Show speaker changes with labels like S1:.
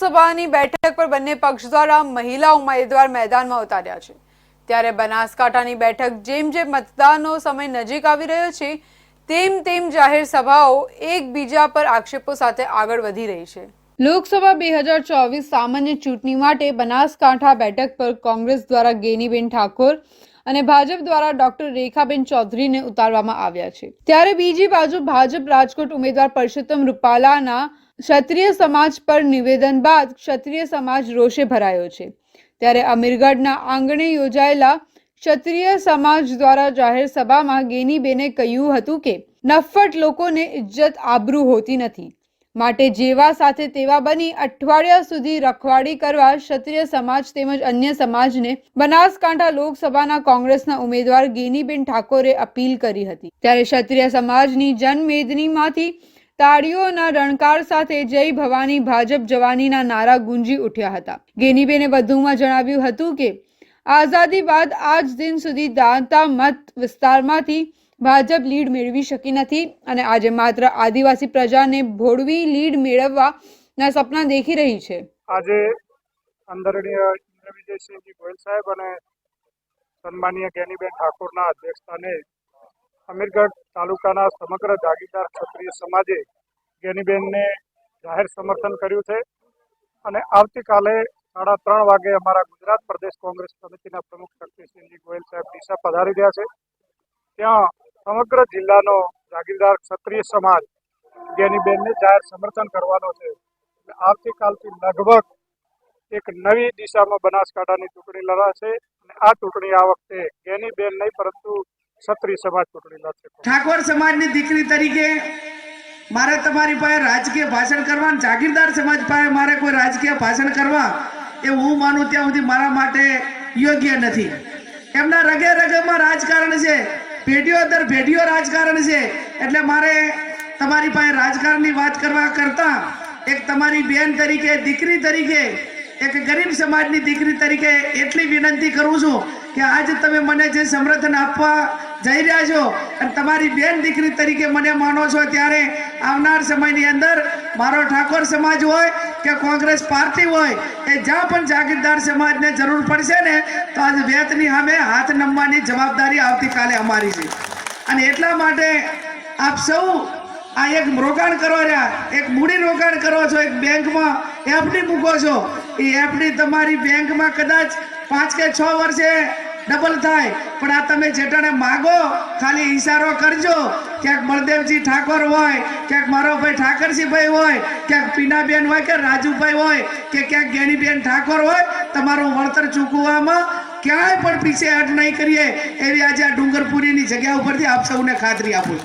S1: લોકસભાની બેઠક પર બંને પક્ષ દ્વારા મહિલા ઉમેદવાર મેદાનમાં ઉતાર્યા છે. ત્યારે બનાસકાંઠાની બેઠક જેમ જેમ મતદાનનો સમય નજીક આવી રહ્યો છે, તેમ તેમ જાહેર સભાઓ એકબીજા પર આક્ષેપો સાથે આગળ વધી રહી છે. લોકસભા બે હજાર ચોવીસ સામાન્ય ચૂંટણી માટે બનાસકાંઠા બેઠક પર કોંગ્રેસ દ્વારા ગેનીબેન ઠાકોર અને ભાજપ દ્વારા ડોક્ટર રેખાબેન ચૌધરીને ઉતારવામાં આવ્યા છે. ત્યારે બીજી બાજુ ભાજપ રાજકોટ ઉમેદવાર પરસોત્તમ રૂપાલાના ક્ષત્રિય સમાજ પર નિવેદન બાદ ક્ષત્રિય સમાજ રોષે ભરાયો છે. ત્યારે અમીરગઢના આંગણે યોજાયેલા ક્ષત્રિય સમાજ દ્વારા જાહેર સભામાં ગેનીબેને કહ્યું હતું કે નફ્ફટ લોકોને ઇજ્જત આબરૂ હોતી નથી. માટે જેવા સાથે તેવા બની અઠવાડિયા સુધી રખવાડી કરવા ક્ષત્રિય સમાજ તેમજ અન્ય સમાજને બનાસકાંઠા લોકસભાના કોંગ્રેસના ઉમેદવાર ગેનીબેન ઠાકોરે અપીલ કરી હતી. ત્યારે ક્ષત્રિય સમાજની જનમેદનીમાંથી તાળીઓના રણકાર સાથે જય ભવાની ભાજપ જવાનીના નારા ગુંજી ઉઠ્યા હતા. ગેનીબેને વધુમાં જણાવ્યું હતું કે, આઝાદી બાદ આજ દિન સુધી દાંતા મત વિસ્તારમાંથી ભાજપ લીડ મેળવી શકી નથી અને આજે માત્ર આદિવાસી પ્રજાને ભોળવી લીડ મેળવવાના સપના દેખી રહી છે.
S2: આજે આદરણીય ઇન્દ્ર વિજયસિંહજી ગોયલ સાહેબ અને સન્માનીય જ્ઞાનીબેન ઠાકોરના અધ્યક્ષસ્થાને અમીરગઢ તાલુકાના સમગ્ર જાગીરદાર ક્ષત્રિય સમાજે ગેનીબેનને જાહેર સમર્થન કર્યું છે. અને આવતીકાલે સાડા ત્રણ વાગે અમારા ગુજરાત પ્રદેશ કોંગ્રેસ સમિતિના પ્રમુખ શક્તિસિંહજી ગોયલ સાહેબ ડીસા પધારી રહ્યા છે. ત્યાં સમગ્ર જિલ્લાનો જાગીરદાર ક્ષત્રિય સમાજ ગેનીબેનને જાહેર સમર્થન કરવાનો છે. આવતીકાલથી લગભગ એક નવી દિશામાં બનાસકાંઠાની ચૂંટણી લડાશે અને આ ચૂંટણી આ વખતે ગેનીબેન બેન નહીં, પરંતુ ક્ષત્રિય સમાજ ચૂંટણી લડશે
S3: ઠાકોર સમાજની દીકરી તરીકે મારે તમારી પાસે રાજકીય ભાષણ કરવા જાગીરદાર સમાજ પાસે મારે કોઈ રાજકીય ભાષણ કરવા એ હું માનું ત્યાં સુધી મારા માટે યોગ્ય નથી. એમના રગે રગેમાં રાજકારણ છે. પેઢીઓ દર પેઢીઓ રાજકારણ છે. એટલે મારે તમારી પાસે રાજકારણની વાત કરવા કરતા એક તમારી બેન તરીકે, દીકરી તરીકે, એક ગરીબ સમાજની દીકરી તરીકે એટલી વિનંતી કરું છું કે આજે તમે મને જે સમર્થન આપવા જઈ રહ્યા છો. અને તમારી બેન દીકરી તરીકે મને માનો છો ત્યારે આવનાર સમયની અંદર મારો ઠાકોર સમાજ હોય કે કોંગ્રેસ પાર્ટી હોય, એ જ્યાં પણ જાગીરદાર સમાજને જરૂર પડશે ને, તો આજે વેતની સામે હાથ નમવાની જવાબદારી આવતીકાલે અમારી છે. અને એટલા માટે આપ સૌ આ એક રોકાણ કરો રહ્યા, એક મૂડી રોકાણ કરો છો, એક બેંકમાં એફડી મૂકો છો. એ એફડી તમારી બેંકમાં કદાચ પાંચ કે છ વર્ષે ડબલ થાય. પણ આ તમે જેટાને માગો, ખાલી ઈશારો કરજો. ક્યાંક બળદેવજી ઠાકોર હોય, ક્યાંક મારો ભાઈ ઠાકરસિંહભાઈ હોય, ક્યાંક પીનાબેન હોય કે રાજુભાઈ હોય, કે ક્યાંક ગેનીબેન ઠાકોર હોય, તમારું વળતર ચૂકવવામાં ક્યાંય પણ પીછે હટ નહીં કરીએ. એવી આજે આ ડુંગરપુરીની જગ્યા ઉપરથી આપ સૌને ખાતરી આપું